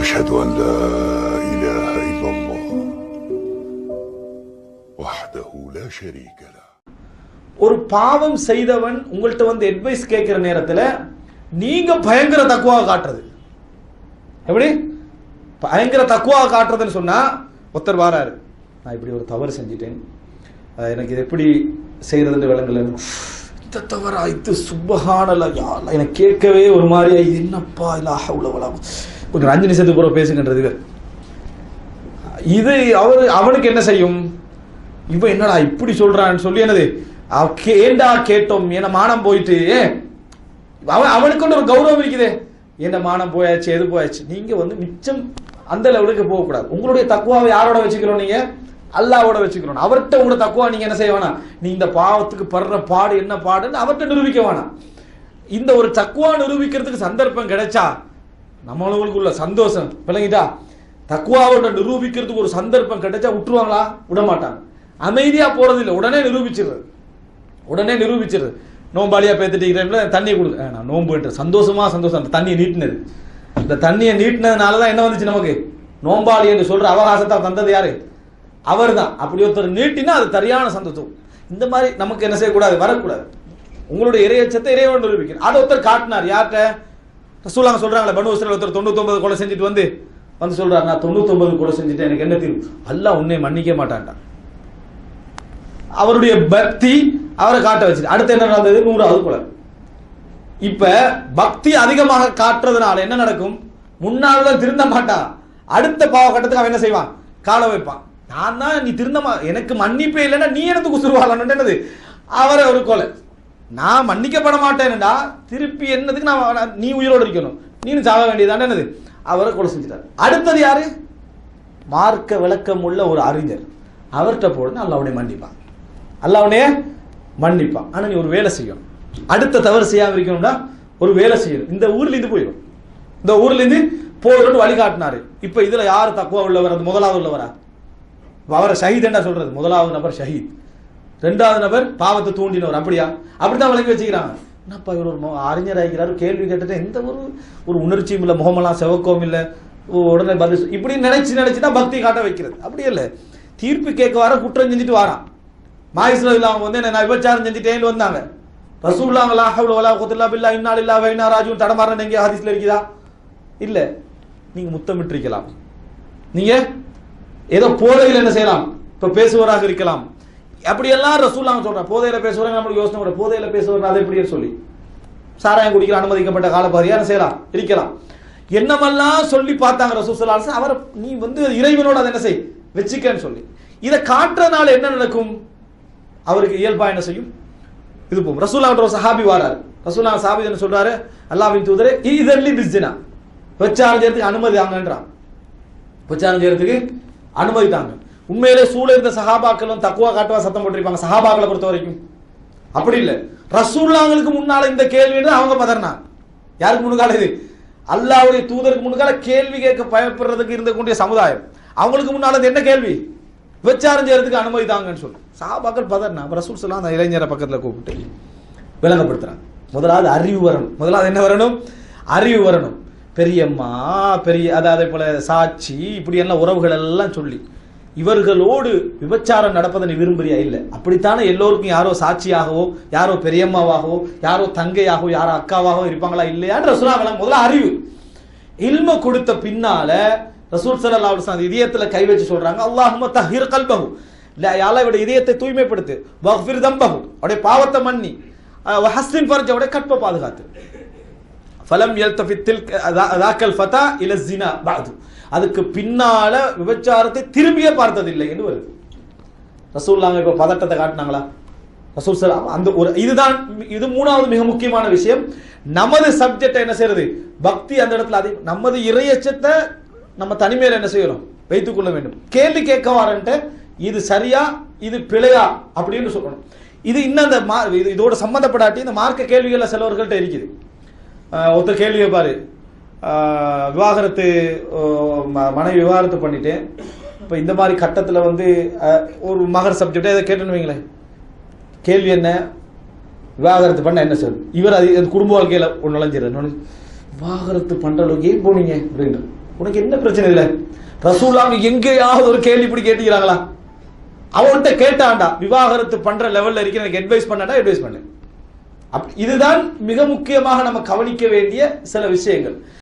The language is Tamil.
أشهد أن لا إله إلا الله وحده لا شريك له. ஒரு பாவம் செய்தவன் உங்கள்கிட்ட வந்து அட்வைஸ் கேட்குற நேரத்தில் நீங்க பயங்கர தக்குவாக காட்டுறது. எப்படி? பயங்கர தக்குவாக காட்டுறதுன்னு சொன்னால் ஒத்தர் வாராரு. நான் இப்படி ஒரு தவறு செஞ்சிட்டேன். எனக்கு இது எப்படி செய்கிறதுன்னு விளங்கல. இந்த தவறா இது சுபகானல எனக்கு கேட்கவே ஒரு மாதிரியா என்னப்பா இல்லை அவ்வளோ கொஞ்சம் அஞ்சு நிமிஷத்துக்கு பூரா பேசுங்கன்றது இது. அவர் அவனுக்கு என்ன செய்யும்? இவன் என்னடா இப்படி சொல்றான்னு சொல்லி என்னது? அவ- ஏண்டா கேட்டோம்? என்ன மானம் போயிட்டு? அவன் அவனுக்கு ஒரு கௌரவம் இருக்குதே. என்ன மானம் போயாச்சு எது போயாச்சு? நீங்க வந்து மிச்சம் அந்த லெவலுக்கு போகக்கூடாது. உங்களுடைய தக்குவாவை யாரோட வச்சுக்கிறோம் நீங்க? அல்லாவோட வச்சுக்கிறோம். அவர்கிட்ட உங்களோட தக்குவா நீங்க என்ன செய்ய வேணாம். நீ இந்த பாவத்துக்கு படுற பாடு என்ன பாடுன்னு அவர்கிட்ட நிரூபிக்க வேணாம். இந்த ஒரு தக்குவா நிரூபிக்கிறதுக்கு சந்தர்ப்பம் கிடைச்சா நம்மளுக்கு உள்ள சந்தோஷம். விளங்கிட்டா? தக்குவாவோட நிரூபிக்கிறதுக்கு ஒரு சந்தர்ப்பம் கிடைச்சா விட்டுருவாங்களா? விட மாட்டாங்க அமைதியா போறது இல்லை உடனே நிரூபிச்சிடுறது. உடனே நிரூபிச்சிடுறது. நோம்பாளியா பேத்துட்டீங்களா தண்ணியை கொடுக்க நான் நோம்புன்ற சந்தோஷமா சந்தோஷம். அந்த தண்ணியை நீட்டினது. இந்த தண்ணியை நீட்டினதுனால தான் என்ன வந்துச்சு நமக்கு? நோம்பாளி என்று சொல்ற அவகாசத்தை தந்தது யாரு? அவர் தான் அப்படி ஒருத்தர் நீட்டினா அது சரியான சந்தோஷம். இந்த மாதிரி நமக்கு என்ன செய்யக்கூடாது? வரக்கூடாது. உங்களுடைய இறையச்சத்தை இறைவன் நிரூபிக்கிறார். அதை ஒருத்தர் காட்டினார். யார்கிட்ட? ரசூலாங்க சொல்றாங்களே பனு இஸ்ரேல் ஒருத்தர் தொண்ணூத்தொன்பது கொலை செஞ்சுட்டு வந்து வந்து சொல்றாரு நான் தொண்ணூத்தொன்பது கொலை செஞ்சுட்டேன் எனக்கு என்ன தீர்வு அல்லாஹ் உன்னை மன்னிக்க மாட்டான்டான் அவருடைய பக்தி அவரை காட்ட வச்சு அடுத்து என்ன நடந்தது? நூறாவது கொலை. இப்ப பக்தி அதிகமாக காட்டுறதுனால என்ன நடக்கும்? முன்னாள் தான் திருந்த மாட்டான் அடுத்த பாவ கட்டத்துக்கு அவன் என்ன செய்வான்? கால வைப்பான். நான் தான் நீ திருந்தமா எனக்கு மன்னிப்பே இல்லைன்னா நீ எனக்கு குசுருவாளன்னு என்னது? அவரை ஒரு கொலை. நான் மன்னிக்கப்பட மாட்டேன்டா. திருப்பி என்னதுக்கு நான் நீ உயிரோடு இருக்கணும். நீனும் சாக வேண்டியதானே என்னது? அவரை கொலை செஞ்சிட்டார். அடுத்தது யாரு? மார்க்க விளக்கம் உள்ள ஒரு அறிஞர். அவர்கிட்ட போடுன்னு அல்லாவுடைய மன்னிப்பான். அல்லாவுடைய மன்னிப்பான். ஆனா நீ ஒரு வேலை செய்யணும். அடுத்த தவறு செய்யாம இருக்கணும்னா ஒரு வேலை செய்யணும். இந்த ஊர்ல இருந்து போயிடும். இந்த ஊர்ல இருந்து போயிடும் வழிகாட்டினாரு. இப்ப இதுல யார் தக்குவா உள்ளவர்? அது முதலாவது உள்ளவரா? அவரை ஷஹீத் என்ன சொல்றது? முதலாவது நபர் ஷஹீத். ரெண்டாவது நபர் பாவத்தை தூண்டினவர். அப்படியா? அப்படித்தான் விளக்கி வச்சுக்கிறாங்க என்னப்பா இவர் ஒரு அறிஞர் ஆகிறாரு கேள்வி கேட்டுட்டு எந்த ஒரு ஒரு உணர்ச்சியும் இல்லை முகமெல்லாம் செவக்கவும் இல்லை உடனே பதில் இப்படி நினைச்சு நினைச்சு தான் பக்தி காட்ட வைக்கிறது. அப்படி இல்லை. தீர்ப்பு கேட்க வர குற்றம் செஞ்சுட்டு வரான். மாயிஸ்ல அவங்க வந்து என்ன நான் விபச்சாரம் செஞ்சுட்டேன்னு வந்தாங்க. ரசூல்லாங்க லா ஹவ்ல வலா குவத்தல்லா பில்லா இன்னால் இல்லா வைனா ராஜுவும் தடமாறன் எங்கே ஹதீஸ்ல இருக்குதா? இல்லை. நீங்க முத்தமிட்டிருக்கலாம். நீங்க ஏதோ போதையில் என்ன செய்யலாம்? இப்ப பேசுவராக இருக்கலாம். அப்படியெல்லாம் ரசூல்லாம் சொல்றாங்க போதையில பேசுவாங்க நம்மளுக்கு யோசனை கூட போதையில பேசுவாங்க அதை எப்படியே சொல்லி. சாராயம் குடிக்கிற அனுமதிக்கப்பட்ட காலப்பகுதியா என்ன செய்யலாம் இருக்கலாம். என்னமெல்லாம் சொல்லி பார்த்தாங்க ரசூசலாசன் அவரை நீ வந்து இறைவனோட அதை என்ன செய்? வச்சுக்கன்னு சொல்லி. இதை காட்டுறதுனால என்ன நடக்கும்? அவருக்கு இயல்பா என்ன செய்யும்? இது போகும். ரசூலான்ற ஒரு சஹாபி வாராரு. ரசூலா சாபி என்ன சொல்றாரு? அல்லாவின் தூதரே இதல்லி பிஸ்ஜினா. விபச்சாரம் செய்யறதுக்கு அனுமதி தாங்கன்றான். விபச்சாரம் செய்யறதுக்கு அனுமதி தாங்க. உண்மையிலே சூழ இருந்த சஹாபாக்களும் தக்குவா காட்டுவா சத்தம் போட்டிருப்பாங்க. சஹாபாக்களை பொறுத்த வரைக்கும். அப்படி இல்ல. ரசூல்லாங்களுக்கு முன்னால இந்த கேள்வி அவங்க பதறினா. யாருக்கு முன்னால இது? அல்லாவுடைய தூதருக்கு முன்னால கேள்வி கேட்க பயப்படுறதுக்கு இருந்தக்கூடிய சமுதாயம். அவங்களுக்கு முன்னால என்ன கேள்வி? விபச்சாரம் செய்யறதுக்கு அனுமதி தாங்கன்னு சொல்லி. சஹாபாக்கள் பதறினா ரசூல் சொல்லலாம் அந்த இளைஞரை பக்கத்துல கூப்பிட்டு விளங்கப்படுத்துறாங்க. முதலாவது அறிவு வரணும். முதலாவது என்ன வரணும்? அறிவு வரணும். பெரியம்மா பெரிய அதாவது அதே போல சாட்சி இப்படி எல்லாம் உறவுகள் எல்லாம் சொல்லி இவர்களோடு விபச்சாரம் நடப்பதை நீ விரும்புறியா? இல்லை. அப்படித்தானே எல்லோருக்கும் யாரோ சாட்சியாகவோ யாரோ பெரியம்மாவாகவோ யாரோ தங்கையாகவோ யாரோ அக்காவாகவோ இருப்பாங்களா இல்லையான்ற ரசூலா முதல்ல அறிவு. இல்ம கொடுத்த பின்னால ரசூல் சல்லா அலுவலாம் இதயத்துல கை வச்சு சொல்றாங்க அல்லாஹும தஹிர் கல்பகு இல்ல இதயத்தை தூய்மைப்படுத்து. வக்ஃபிர் தம்பகு அவருடைய பாவத்தை மன்னி. அஹ், வஹஸ்ஸின் கற்பை பாதுகாத்து. ஃபலம் எல்தஃபித்தில் அதாக்கல் ஃபதா இல ஜினா பாது அதுக்கு பின்னால விபச்சாரத்தை திரும்பியே பார்த்ததில்லை என்று வருது. ரசூல்லாங்க இப்போ பதட்டத்தை காட்டினாங்களா? ரசூல் சார் அந்த ஒரு இதுதான் இது மூணாவது மிக முக்கியமான விஷயம். நமது சப்ஜெக்டை என்ன செய்யறது? பக்தி அந்த இடத்துல அதே நமது இறையச்சத்தை நம்ம தனிமையில் என்ன செய்யணும்? வைத்துக் கொள்ள வேண்டும். கேள்வி கேட்க வாரன்ட்டு இது சரியா? இது பிழையா? அப்படின்னு சொல்லணும். இது இன்னும் அந்த மா- இது இதோட சம்பந்தப்படாட்டி இந்த மார்க்க கேள்விகளை சிலவர்கள்ட்ட இருக்குது. ஒருத்தர் கேள்வி கேட்பாரு விவாகரத்து ம- மனைவி விவாகரத்து பண்ணிட்டேன். இப்போ இந்த மாதிரி கட்டத்தில் வந்து ஒரு மகர் சப்ஜெக்டாக இதை கேட்டுன்னு வைங்களேன். கேள்வி என்ன? விவாகரத்து பண்ண என்ன சார் இவர் அது அது குடும்ப வாழ்க்கையில் ஒன்று நுழைஞ்சிரு. விவாகரத்து பண்ணுற அளவுக்கு ஏன் போனீங்க? அப்படின்ற. உனக்கு என்ன பிரச்சனை இல்லை? ரசூலாங்க எங்கேயாவது ஒரு கேள்வி இப்படி கேட்டுக்கிறாங்களா? அவன்கிட்ட கேட்டான்டா விவாகரத்து பண்ற லெவல்ல இருக்க எனக்கு அட்வைஸ் பண்ணாடா அட்வைஸ் பண்ணு. இதுதான் மிக முக்கியமாக நம்ம கவனிக்க வேண்டிய சில விஷயங்கள்.